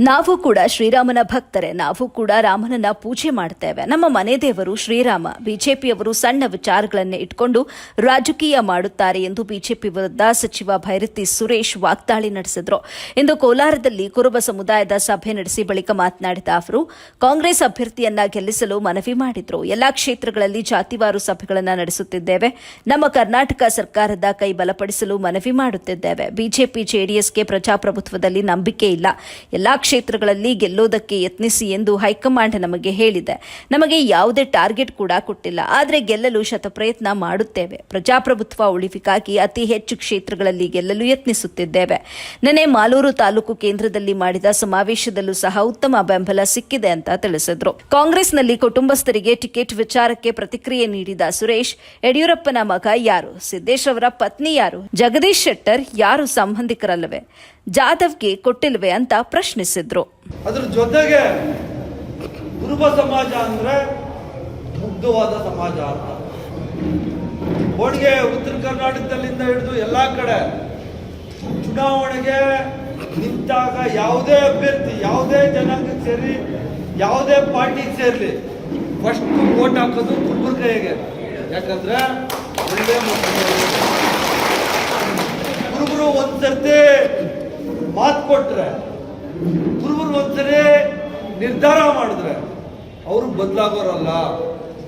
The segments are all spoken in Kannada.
ನಾವು ಕೂಡ ಶ್ರೀರಾಮನ ಭಕ್ತರೆ, ನಾವು ಕೂಡ ರಾಮನನ್ನ ಪೂಜೆ ಮಾಡ್ತೇವೆ. ನಮ್ಮ ಮನೆ ದೇವರು ಶ್ರೀರಾಮ. ಬಿಜೆಪಿಯವರು ಸಣ್ಣ ವಿಚಾರಗಳನ್ನೇ ಇಟ್ಕೊಂಡು ರಾಜಕೀಯ ಮಾಡುತ್ತಾರೆ ಎಂದು ಬಿಜೆಪಿ ವಿರುದ್ಧ ಸಚಿವ ಭೈರತಿ ಸುರೇಶ್ ವಾಗ್ದಾಳಿ ನಡೆಸಿದ್ರು. ಇಂದು ಕೋಲಾರದಲ್ಲಿ ಕುರುಬ ಸಮುದಾಯದ ಸಭೆ ನಡೆಸಿ ಬಳಿಕ ಮಾತನಾಡಿದ ಅವರು, ಕಾಂಗ್ರೆಸ್ ಅಭ್ಯರ್ಥಿಯನ್ನ ಗೆಲ್ಲಿಸಲು ಮನವಿ ಮಾಡಿದ್ರು. ಎಲ್ಲಾ ಕ್ಷೇತ್ರಗಳಲ್ಲಿ ಜಾತಿವಾರು ಸಭೆಗಳನ್ನು ನಡೆಸುತ್ತಿದ್ದೇವೆ. ನಮ್ಮ ಕರ್ನಾಟಕ ಸರ್ಕಾರದ ಕೈ ಬಲಪಡಿಸಲು ಮನವಿ ಮಾಡುತ್ತಿದ್ದೇವೆ. ಬಿಜೆಪಿ ಜೆಡಿಎಸ್ಗೆ ಪ್ರಜಾಪ್ರಭುತ್ವದಲ್ಲಿ ನಂಬಿಕೆ ಇಲ್ಲ. ಎಲ್ಲಾ ಕ್ಷೇತ್ರಗಳಲ್ಲಿ ಗೆಲ್ಲೋದಕ್ಕೆ ಯತ್ನಿಸಿ ಎಂದು ಹೈಕಮಾಂಡ್ ನಮಗೆ ಹೇಳಿದೆ. ನಮಗೆ ಯಾವುದೇ ಟಾರ್ಗೆಟ್ ಕೂಡ ಕೊಟ್ಟಿಲ್ಲ. ಆದರೆ ಗೆಲ್ಲಲು ಶತಪ್ರಯತ್ನ ಮಾಡುತ್ತೇವೆ. ಪ್ರಜಾಪ್ರಭುತ್ವ ಉಳಿವಿಗಾಗಿ ಅತಿ ಹೆಚ್ಚು ಕ್ಷೇತ್ರಗಳಲ್ಲಿ ಗೆಲ್ಲಲು ಯತ್ನಿಸುತ್ತಿದ್ದೇವೆ. ನಿನ್ನೆ ಮಾಲೂರು ತಾಲೂಕು ಕೇಂದ್ರದಲ್ಲಿ ಮಾಡಿದ ಸಮಾವೇಶದಲ್ಲೂ ಸಹ ಉತ್ತಮ ಬೆಂಬಲ ಸಿಕ್ಕಿದೆ ಅಂತ ತಿಳಿಸಿದ್ರು. ಕಾಂಗ್ರೆಸ್ನಲ್ಲಿ ಕುಟುಂಬಸ್ಥರಿಗೆ ಟಿಕೆಟ್ ವಿಚಾರಕ್ಕೆ ಪ್ರತಿಕ್ರಿಯೆ ನೀಡಿದ ಸುರೇಶ್, ಯಡಿಯೂರಪ್ಪನ ಮಗ ಯಾರು, ಸಿದ್ದೇಶ್ ಅವರ ಪತ್ನಿ ಯಾರು, ಜಗದೀಶ್ ಶೆಟ್ಟರ್ ಯಾರು ಸಂಬಂಧಿಕರಲ್ಲವೇ? ಜಾಧವ್ಗೆ ಕೊಟ್ಟಿಲ್ವೆ ಅಂತ ಪ್ರಶ್ನಿಸಿದ್ರು. ಅದ್ರ ಜೊತೆಗೆ ಕುರುಬ ಸಮಾಜ ಅಂದ್ರೆ ಮುಗ್ಧವಾದ ಸಮಾಜ ಅಂತ. ಹೋಳಿಗೆ ಉತ್ತರ ಕರ್ನಾಟಕದಲ್ಲಿಂದ ಹಿಡಿದು ಎಲ್ಲಾ ಕಡೆ ಚುನಾವಣೆಗೆ ನಿಂತಾಗ ಯಾವುದೇ ಅಭ್ಯರ್ಥಿ, ಯಾವುದೇ ಜನಾಂಗಕ್ಕೆ ಸೇರಿ, ಯಾವುದೇ ಪಾರ್ಟಿಗೆ ಸೇರಲಿ ಫಸ್ಟ್ ವೋಟ್ ಹಾಕೋದು ಕುರುಬರ ಕೈಗೆ. ಯಾಕಂದ್ರೆ ಒಳ್ಳೆ ಕುರುಬರು ಒಂದ್ಸರ್ತಿ ಮಾತು ಕೊಟ್ರೆ ಕುರುಬರು ಒಂದ್ಸರಿ ನಿರ್ಧಾರ ಮಾಡಿದ್ರೆ. ಅವರು ಬದಲಾಗೋರಲ್ಲ.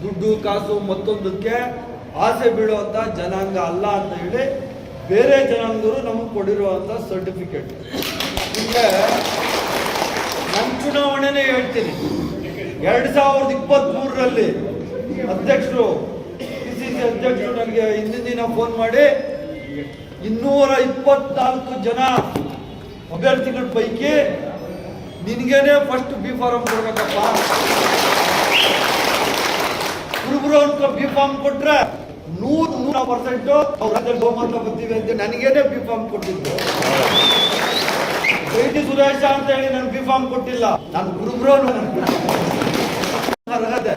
ದುಡ್ಡು, ಕಾಸು ಮತ್ತೊಂದಕ್ಕೆ ಆಸೆ ಬೀಳುವಂತ ಜನಾಂಗ ಅಲ್ಲ ಅಂತ ಹೇಳಿ ಬೇರೆ ಜನಾಂಗರು ನಮಗೆ ಕೊಡಿರುವಂತ ಸರ್ಟಿಫಿಕೇಟ್ ನಿಮಗೆ ನನ್ನ ಚುನಾವಣೆನೇ ಹೇಳ್ತೀನಿ. ಎರಡ್ ಸಾವಿರದ ಇಪ್ಪತ್ತ್ ಮೂರರಲ್ಲಿ ಅಧ್ಯಕ್ಷರು ಪಿ ಸಿ ಸಿ ಅಧ್ಯಕ್ಷರು ನನಗೆ ಹಿಂದಿನ ದಿನ ಫೋನ್ ಮಾಡಿ ಇನ್ನೂರ ಇಪ್ಪತ್ನಾಲ್ಕು ಜನ ಅಭ್ಯರ್ಥಿಗಳ ಪೈಕಿ ನಿನಗೇನೆ ಫಸ್ಟ್ ಬಿ ಫಾರ್ಮ್ ಕೊಡ್ಬೇಕಪ್ಪ. ಹುಡುಗರು ಅನ್ಕೊ ಬಿ ಫಾರ್ಮ್ ಕೊಟ್ರೆ ನೂರ್ ನೂರ ಪರ್ಸೆಂಟ್ ಅವ್ರ ಬಹುಮತ ಬರ್ತೀವಿ ಅಂತ ನನಗೇನೆ ಬಿ ಫಾರ್ಮ್ ಕೊಟ್ಟಿದ್ದು. ಟಿ ಸುರೇಶ ಅಂತ ಹೇಳಿ ನನ್ಗೆ ಬಿ ಫಾರ್ಮ್ ಕೊಟ್ಟಿಲ್ಲ. ನಾನು ಗುರುಬ್ರೋ ಅರ್ಹತೆ.